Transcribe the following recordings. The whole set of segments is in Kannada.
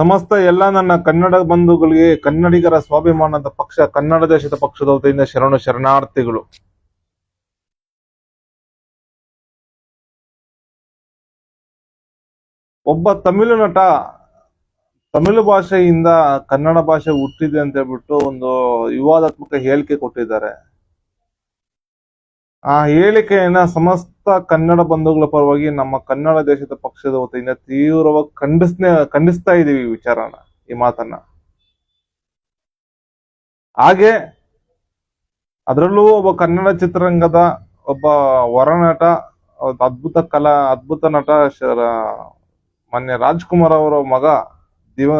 ಸಮಸ್ತ ಎಲ್ಲ ನನ್ನ ಕನ್ನಡ ಬಂಧುಗಳಿಗೆ, ಕನ್ನಡಿಗರ ಸ್ವಾಭಿಮಾನದ ಪಕ್ಷ, ಕನ್ನಡ ದೇಶದ ಪಕ್ಷದ ವತಿಯಿಂದ ಶರಣು ಶರಣಾರ್ಥಿಗಳು. ಒಬ್ಬ ತಮಿಳು ನಟ, ತಮಿಳು ಭಾಷೆಯಿಂದ ಕನ್ನಡ ಭಾಷೆ ಹುಟ್ಟಿದೆ ಅಂತ ಹೇಳ್ಬಿಟ್ಟು ಒಂದು ವಿವಾದಾತ್ಮಕ ಹೇಳಿಕೆ ಕೊಟ್ಟಿದ್ದಾರೆ. ಆ ಹೇಳಿಕೆಯನ್ನ ಸಮಸ್ತ ಕನ್ನಡ ಬಂಧುಗಳ ಪರವಾಗಿ ನಮ್ಮ ಕನ್ನಡ ದೇಶದ ಪಕ್ಷದ ವತಿಯಿಂದ ತೀವ್ರವಾಗಿ ಖಂಡಿಸ್ನೇ, ಖಂಡಿಸ್ತಾ ಇದೀವಿ ಈ ವಿಚಾರನ, ಈ ಮಾತನ್ನ. ಹಾಗೆ ಅದರಲ್ಲೂ ಒಬ್ಬ ಕನ್ನಡ ಚಿತ್ರರಂಗದ ಒಬ್ಬ ಹೊರನಟ ಅದ್ಭುತ ಕಲಾ, ಅದ್ಭುತ ನಟ ಮೊನ್ನೆ ರಾಜ್ಕುಮಾರ್ ಅವರ ಮಗ, ದಿವ,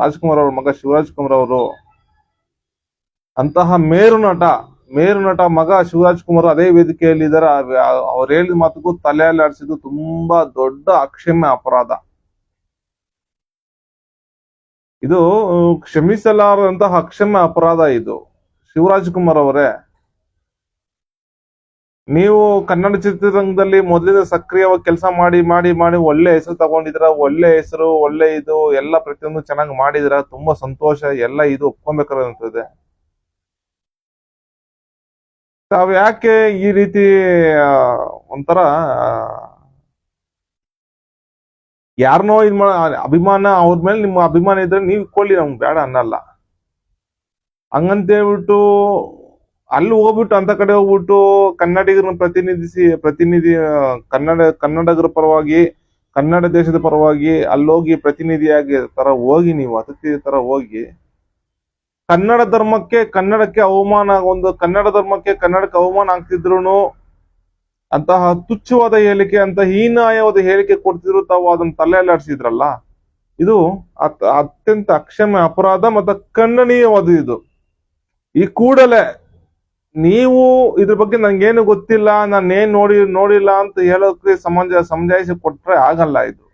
ರಾಜ್ಕುಮಾರ್ ಅವರ ಮಗ ಶಿವರಾಜ್ ಕುಮಾರ್ ಅವರು, ಅಂತಹ ಮೇರು ನಟ ಮೇರು ನಟ ಮಗ ಶಿವರಾಜ್ ಕುಮಾರ್ ಅದೇ ವೇದಿಕೆಯಲ್ಲಿ ಇದ್ದಾರೆ. ಅವ್ರು ಹೇಳಿದ ಮಾತುಗೂ ತಲೆ ಆಡಿಸಿದ್ದು ತುಂಬಾ ದೊಡ್ಡ ಅಕ್ಷಮ್ಯ ಅಪರಾಧ. ಇದು ಕ್ಷಮಿಸಲಾರದಂತಹ ಅಕ್ಷಮ್ಯ ಅಪರಾಧ ಇದು. ಶಿವರಾಜ್ ಕುಮಾರ್ ಅವರೇ. ನೀವು ಕನ್ನಡ ಚಿತ್ರರಂಗದಲ್ಲಿ ಮೊದಲಿಂದ ಸಕ್ರಿಯವಾಗಿ ಕೆಲಸ ಮಾಡಿ ಮಾಡಿ ಮಾಡಿ ಒಳ್ಳೆ ಹೆಸರು ತಗೊಂಡಿದ್ರ ಒಳ್ಳೆ ಹೆಸರು, ಒಳ್ಳೆ ಇದು ಎಲ್ಲ ಪ್ರತಿಯೊಂದು ಚೆನ್ನಾಗಿ ಮಾಡಿದ್ರ ತುಂಬಾ ಸಂತೋಷ, ಎಲ್ಲ ಇದು ಒಪ್ಕೊಬೇಕಾದಂತದೆ ತಾವ್ ಯಾಕೆ ಈ ರೀತಿ ಒಂಥರ ಯಾರನ್ನೋ ಯಾರನೋ ಇದ್ ಅಭಿಮಾನ ಅವ್ರ ಮೇಲೆ ನಿಮ್ಮ ಅಭಿಮಾನ ಇದ್ರೆ ನೀವು ಇಟ್ಕೊಳ್ಳಿ ನಮ್ಗೆ ಬೇಡ ಅನ್ನಲ್ಲ. ಹಂಗಂತೇಳ್ಬಿಟ್ಟು, ಅಲ್ಲಿ ಹೋಗ್ಬಿಟ್ಟು ಅಂತ ಕಡೆ ಹೋಗ್ಬಿಟ್ಟು ಕನ್ನಡಿಗರನ್ನ ಪ್ರತಿನಿಧಿಸಿ, ಪ್ರತಿನಿಧಿ ಕನ್ನಡ, ಕನ್ನಡಗರ ಪರವಾಗಿ, ಕನ್ನಡ ದೇಶದ ಪರವಾಗಿ ಅಲ್ಲೋಗಿ ಪ್ರತಿನಿಧಿಯಾಗಿ ತರ ಹೋಗಿ ನೀವು ಅತಿಥಿ ತರ ಹೋಗಿ ಕನ್ನಡ ಧರ್ಮಕ್ಕೆ ಕನ್ನಡಕ್ಕೆ ಅವಮಾನ, ಒಂದು ಕನ್ನಡ ಧರ್ಮಕ್ಕೆ ಕನ್ನಡಕ್ಕೆ ಅವಮಾನ ಆಗ್ತಿದ್ರು ಅಂತಹ ತುಚ್ಛವಾದ ಹೇಳಿಕೆ ಅಂತ ಹೀನಾಯವಾದ ಹೇಳಿಕೆ ಕೊಡ್ತಿದ್ರು ತಾವು ಅದನ್ನ ತಲೆ ಅಲ್ಲಾಡ್ಸಿದ್ರಲ್ಲ ಇದು ಅತ್- ಅತ್ಯಂತ ಅಕ್ಷಮ್ಯ ಅಪರಾಧ ಮತ್ತು ಖಂಡನೀಯವಾದ ಇದು. ಈ ಕೂಡಲೇ ನೀವು ಇದ್ರ ಬಗ್ಗೆ ನಂಗೇನು ಗೊತ್ತಿಲ್ಲ ನಾನು ಏನ್ ನೋಡಿ, ನೋಡಿಲ್ಲ ಅಂತ ಹೇಳೋಕೆ ಸಮಂಜ, ಸಮಜಾಯಿಸಿ ಕೊಟ್ರೆ ಆಗಲ್ಲ ಇದು.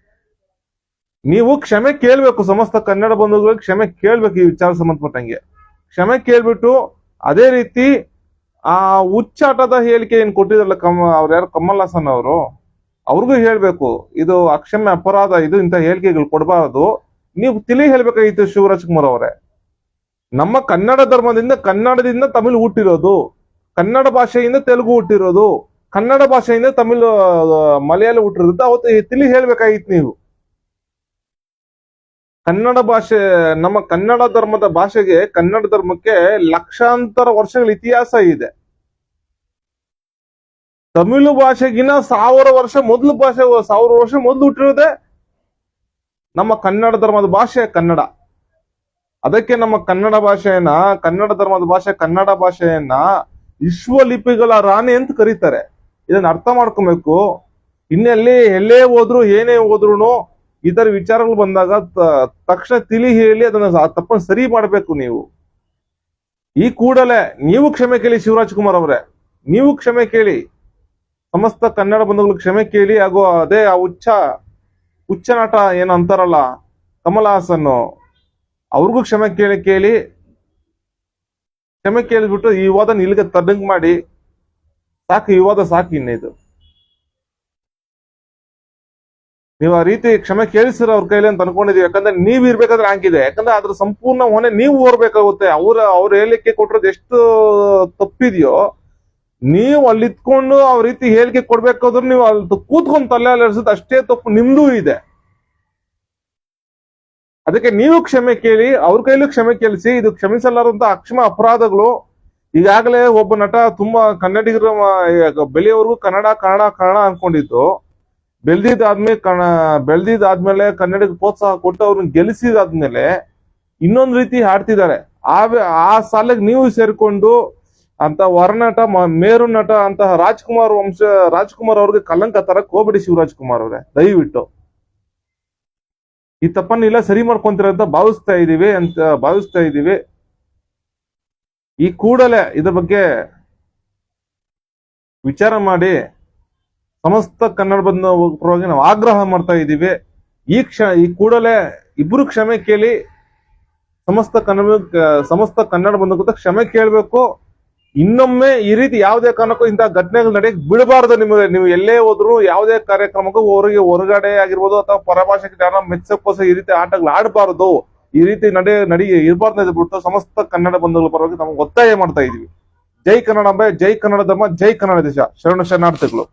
ನೀವು ಕ್ಷಮೆ ಕೇಳ್ಬೇಕು, ಸಮಸ್ತ ಕನ್ನಡ ಬಂಧುಗಳಿಗೆ ಕ್ಷಮೆ ಕೇಳ್ಬೇಕು ಈ ವಿಚಾರ ಸಂಬಂಧಪಟ್ಟಂಗೆ. ಕ್ಷಮೆ ಕೇಳ್ಬಿಟ್ಟು ಅದೇ ರೀತಿ ಆ ಉಚ್ಚಾಟದ ಹೇಳಿಕೆ ಏನ್ ಕೊಟ್ಟಿದ್ರಲ್ಲ ಕಮ್ಮ ಅವ್ರು ಯಾರು ಕಮಲ್ ಹಾಸನ್ ಅವರು, ಅವ್ರಿಗೂ ಹೇಳ್ಬೇಕು, ಇದು ಅಕ್ಷಮ್ಯ ಅಪರಾಧ, ಇದು ಇಂಥ ಹೇಳಿಕೆಗಳು ಕೊಡಬಾರದು. ನೀವು ತಿಳಿ ಹೇಳ್ಬೇಕಾಗಿತ್ತು ಶಿವರಾಜ್ ಕುಮಾರ್ ಅವರೇ. ನಮ್ಮ ಕನ್ನಡ ಧರ್ಮದಿಂದ, ಕನ್ನಡದಿಂದ ತಮಿಳು ಹುಟ್ಟಿರೋದು. ಕನ್ನಡ ಭಾಷೆಯಿಂದ ತೆಲುಗು ಹುಟ್ಟಿರೋದು. ಕನ್ನಡ ಭಾಷೆಯಿಂದ ತಮಿಳು ಮಲಯಾಳಿ ಹುಟ್ಟಿರೋದು. ಅವತ್ತು ತಿಳಿ ಹೇಳ್ಬೇಕಾಗಿತ್ತು ನೀವು. ಕನ್ನಡ ಭಾಷೆ, ನಮ್ಮ ಕನ್ನಡ ಧರ್ಮದ ಭಾಷೆಗೆ ಕನ್ನಡ ಧರ್ಮಕ್ಕೆ ಲಕ್ಷಾಂತರ ವರ್ಷಗಳ ಇತಿಹಾಸ ಇದೆ. ತಮಿಳು ಭಾಷೆಗಿನ ಸಾವಿರ ವರ್ಷ ಮೊದಲು ಭಾಷೆ, ಸಾವಿರ ವರ್ಷ ಮೊದಲು ಹುಟ್ಟಿರೋದೆ ನಮ್ಮ ಕನ್ನಡ ಧರ್ಮದ ಭಾಷೆ, ಕನ್ನಡ. ಅದಕ್ಕೆ ನಮ್ಮ ಕನ್ನಡ ಭಾಷೆಯನ್ನ, ಕನ್ನಡ ಧರ್ಮದ ಭಾಷೆ, ಕನ್ನಡ ಭಾಷೆಯನ್ನ ವಿಶ್ವ ಲಿಪಿಗಳ ರಾಣಿ ಅಂತ ಕರೀತಾರೆ. ಇದನ್ನ ಅರ್ಥ ಮಾಡ್ಕೊಬೇಕು. ಇನ್ನೆಲ್ಲಿ ಎಲ್ಲೇ ಹೋದ್ರು, ಏನೇ ಹೋದ್ರು ಈ ತರ ವಿಚಾರಗಳು ಬಂದಾಗ ತಕ್ಷಣ ತಿಳಿ ಹೇಳಿ ಅದನ್ನ ತಪ್ಪನ್ನು ಸರಿ ಮಾಡಬೇಕು ನೀವು. ಈ ಕೂಡಲೇ ನೀವು ಕ್ಷಮೆ ಕೇಳಿ ಶಿವರಾಜ್ ಕುಮಾರ್ ಅವರೇ. ನೀವು ಕ್ಷಮೆ ಕೇಳಿ. ಸಮಸ್ತ ಕನ್ನಡ ಬಂಧುಗಳು ಕ್ಷಮೆ ಕೇಳಿ ಹಾಗೂ ಅದೇ ಆ ಉಚ್ಚ ನಾಟ ಏನು ಅಂತಾರಲ್ಲ, ಕಮಲ್ ಹಾಸನ್ ಅವ್ರಿಗೂ ಕ್ಷಮೆ ಕೇಳಿ ಕೇಳಿ. ಕ್ಷಮೆ ಕೇಳಿಬಿಟ್ಟು ಈ ವಾದ ನಿಲ್ಗೆ ತದಂಗ್ ಮಾಡಿ. ಸಾಕು, ಈ ವಾದ ಸಾಕು ಇನ್ನಿದು. ನೀವು ಆ ರೀತಿ ಕ್ಷಮೆ ಕೇಳಿಸಿರ ಅವ್ರ ಕೈಲಿ ಅಂತ ಅನ್ಕೊಂಡಿದೀವಿ. ಯಾಕಂದ್ರೆ ನೀವ್ ಇರ್ಬೇಕಾದ್ರೆ ಹಾಕಿದೆ ಯಾಕಂದ್ರೆ ಅದ್ರ ಸಂಪೂರ್ಣ ಹೊಣೆ ನೀವು ಓರ್ಬೇಕಾಗುತ್ತೆ. ಅವ್ರ ಅವ್ರ ಹೇಳಿಕೆ ಕೊಟ್ಟಿರೋದು ಎಷ್ಟು ತಪ್ಪಿದೆಯೋ, ನೀವು ಅಲ್ಲಿ ಇತ್ಕೊಂಡು ಅವ್ರ ರೀತಿ ಹೇಳಿಕೆ ಕೊಡ್ಬೇಕಾದ್ರೂ ನೀವು ಅಲ್ಲಿ ಕೂತ್ಕೊಂಡು ತಲೆ ಅಲ್ಲಿಸೋದು ಅಷ್ಟೇ ತಪ್ಪು. ನಿಮ್ದೂ ಇದೆ. ಅದಕ್ಕೆ ನೀವು ಕ್ಷಮೆ ಕೇಳಿ, ಅವ್ರ ಕೈಲೂ ಕ್ಷಮೆ ಕೇಳಿಸಿ, ಇದು ಕ್ಷಮಿಸಲಾರಂತ ಅಕ್ಷಮ ಅಪರಾಧಗಳು. ಈಗಾಗಲೇ ಒಬ್ಬ ನಟ ತುಂಬಾ ಕನ್ನಡಿಗರ ಬೆಳೆಯೋವರೆಗೂ ಕನ್ನಡ ಕನ್ನಡ ಕನ್ನಡ ಅನ್ಕೊಂಡಿದ್ದು. ಬೆಳ್ದಿದ್ದಾದ್ಮೇಲೆ ಕಣ, ಬೆಳ್ದಿದ್ದಾದ್ಮೇಲೆ ಕನ್ನಡಕ್ಕೆ ಪ್ರೋತ್ಸಾಹ ಕೊಟ್ಟು ಅವ್ರನ್ನ ಗೆಲ್ಲಿಸಿದಾದ್ಮೇಲೆ ಇನ್ನೊಂದು ರೀತಿ ಹಾಡ್ತಿದ್ದಾರೆ ಆ ಆ ಸಾಲಿಗೆ ನೀವು ಸೇರ್ಕೊಂಡು ಅಂತ ವರನಟ ಮೇರು ನಟ ಅಂತಹ ರಾಜ್ಕುಮಾರ್ ವಂಶ, ರಾಜ್ಕುಮಾರ್ ಅವ್ರಿಗೆ ಕಲಂಕ ತರ ಕೋಬಡಿ ಶಿವರಾಜ್ ಕುಮಾರ್ ಅವರೇ, ದಯವಿಟ್ಟು. ಈ ತಪ್ಪನ್ನ ಇಲ್ಲ ಸರಿ ಮಾಡ್ಕೊಂತೀರ ಅಂತ ಭಾವಿಸ್ತಾ ಇದೀವಿ ಅಂತ ಭಾವಿಸ್ತಾ ಇದೀವಿ. ಈ ಕೂಡಲೇ ಇದ್ರ ಬಗ್ಗೆ ವಿಚಾರ ಮಾಡಿ ಸಮಸ್ತ ಕನ್ನಡ ಬಂಧ ಪರವಾಗಿ ನಾವು ಆಗ್ರಹ ಮಾಡ್ತಾ ಇದ್ದೀವಿ. ಈ ಕ್ಷ ಈ ಕೂಡಲೇ ಇಬ್ಬರು ಕ್ಷಮೆ ಕೇಳಿ ಸಮಸ್ತ ಕನ್ನಡ ಸಮಸ್ತ ಕನ್ನಡ ಬಂದ ಕ್ಷಮೆ ಕೇಳಬೇಕು. ಇನ್ನೊಮ್ಮೆ ಈ ರೀತಿ ಯಾವುದೇ ಕಾರಣಕ್ಕೂ ಇಂತಹ ಘಟನೆಗಳು ನಡೆಯಕ್ ಬಿಡಬಾರ್ದು ನಿಮಗೆ. ನೀವು ಎಲ್ಲೇ ಹೋದ್ರು ಯಾವುದೇ ಕಾರ್ಯಕ್ರಮಕ್ಕೂ ಹೊರಗೆ ಹೊರಗಡೆ ಆಗಿರ್ಬೋದು ಅಥವಾ ಪರಭಾಷೆಗೆ ಜನ ಮೆಚ್ಚಕ್ಕೋಸ್ಕರ ಈ ರೀತಿ ಆಟಗಳು ಆಡಬಾರದು. ಈ ರೀತಿ ನಡೆ, ನಡಿ, ಇರಬಾರ್ದು ಅಂತ ಬಿಟ್ಟು ಸಮಸ್ತ ಕನ್ನಡ ಬಂಧುಗಳ ಪರವಾಗಿ ನಮ್ಗೆ ಒತ್ತಾಯ ಮಾಡ್ತಾ ಇದೀವಿ ಜೈ ಕನ್ನಡ ಜೈ ಕನ್ನಡ ಧರ್ಮ, ಜೈ ಕನ್ನಡ ದೇಶ. ಶರಣ ಶರಣಾರ್ಥಿಗಳು.